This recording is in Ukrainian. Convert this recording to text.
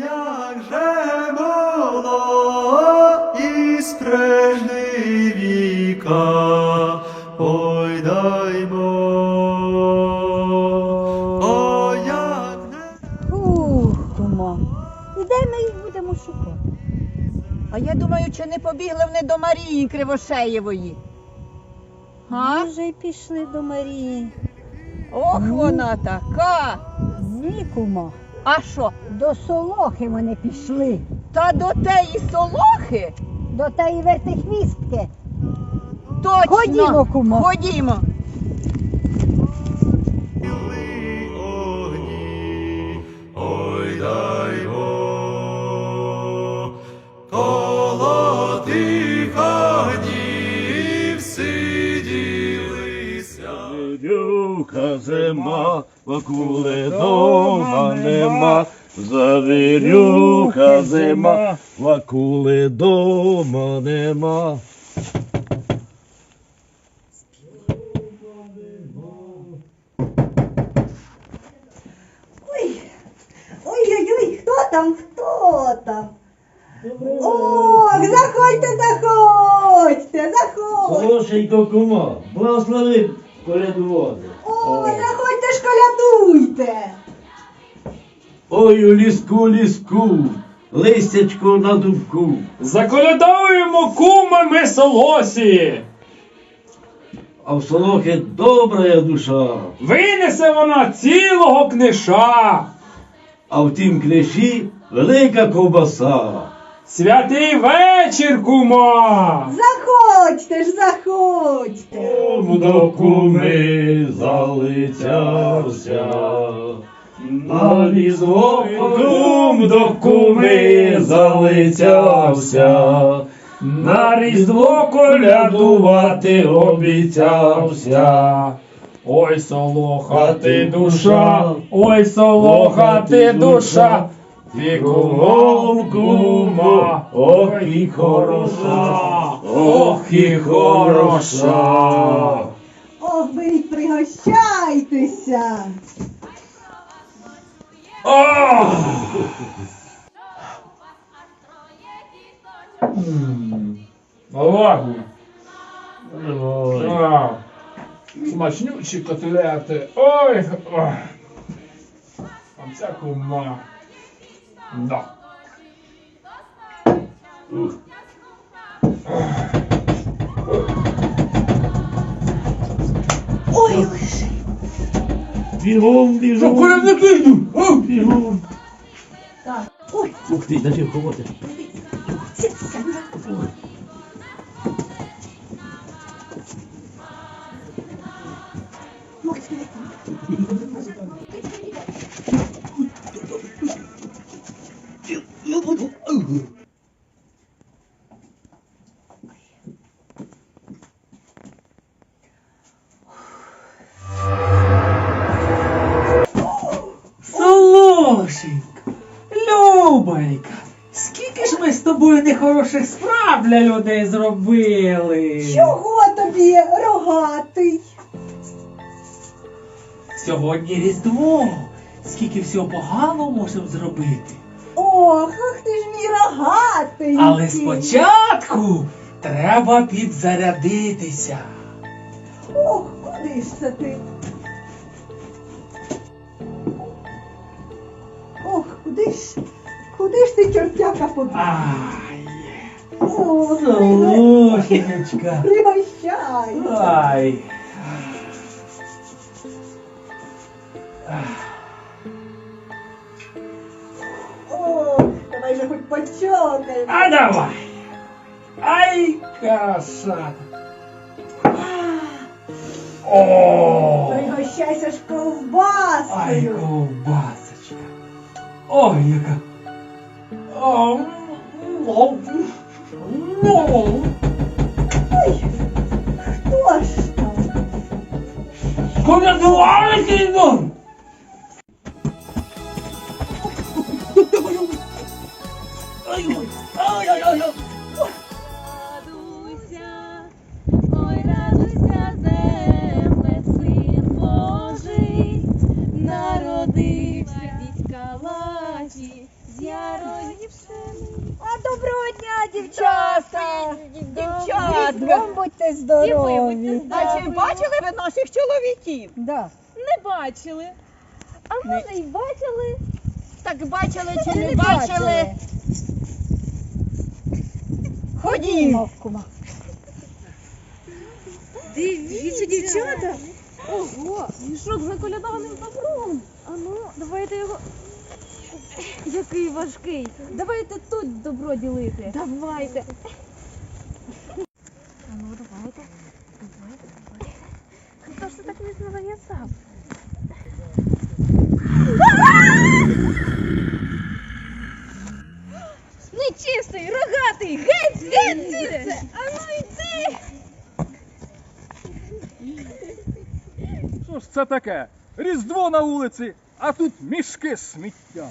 як же було із прежни віка, ой дай Бог, ой як не Ух, кума. І де ми їх будемо шукати? А я думаю, чи не побігли вони до Марії Кривошеєвої? Га? Може, й пішли до Марії. Ох, вона така. Ні, кума. А що? До Солохи вони пішли. Та до теї солохи? До теї вертихвістки. Точно. Ходімо, кумо. Ходімо. Завірюка зима, вакули дома нема. Завірюка зима, вакули дома нема. Ой, ой-ой-ой, хто там, хто там? Ох, заходьте, заходьте, заходьте. Солошенько кума, благослови колядувати. Ой, заходьте ж колядуйте. Ой, у ліску, ліску, листячко на дубку. Заколядовуємо кума ми солосі. А в солохи добра душа, Винесе вона цілого книша. а в тім книжі велика ковбаса. Святий вечір, кума. Заходьте ж, заходьте. До куми залицявся, на різдво кум до куми залицявся, на різдво колядувати обіцявся. Ой, солоха ти душа, ой, солоха ти душа. Ти кума, ох і хороша, ох і хороша. Ох, беріть, пригощайтеся. Ах! М, Лагу. А, Смачнючі котлети. Ой. ой. А ця кума. Да. Ой, лише. Бігом, бігом, колядники йдуть? О! бігом. Ой, Ух ти, наче ховати. сідьте. Солошенька, Любонька, скільки ж ми з тобою нехороших справ для людей зробили? Чого тобі рогатий? Сьогодні Різдво. Скільки всього поганого можемо зробити. Ох, ах ти ж мій рогатий. Але спочатку треба підзарядитися. Ох, куди ж це ти? Ох, куди ж, куди ж ти чортяка побіг? Ай, Ох, Солошенечка. пригощай. Ай. Почокаємо. А давай. Ай, красота. О! Пригощайся ж Ай, ковбаскою. ковбасочка. Ой, яка. О, о, о. Ой, хто ж там? Колядувальники йдуть. Ай, Радуйся, ой, радуйся, земле, син Божий, народився з ярої пшени. А доброго дня, дівчата! Дівчатка! Вам будьте здорові. А чи бачили ви наших чоловіків? Да. Не бачили. А може й бачили? Так бачили чи не бачили? Ходімо. Дивіться, дівчата. Ого, мішок з наколядованим добром. А ну, давайте його. Який важкий. Давайте тут добро ділити. Давайте. А ну, давайте. Давайте, давайте. Хто ж це так не зав'язав? Нечистий, рогатий, геть звідси! А! Що ж це таке? Різдво на вулиці, а тут мішки з сміттям.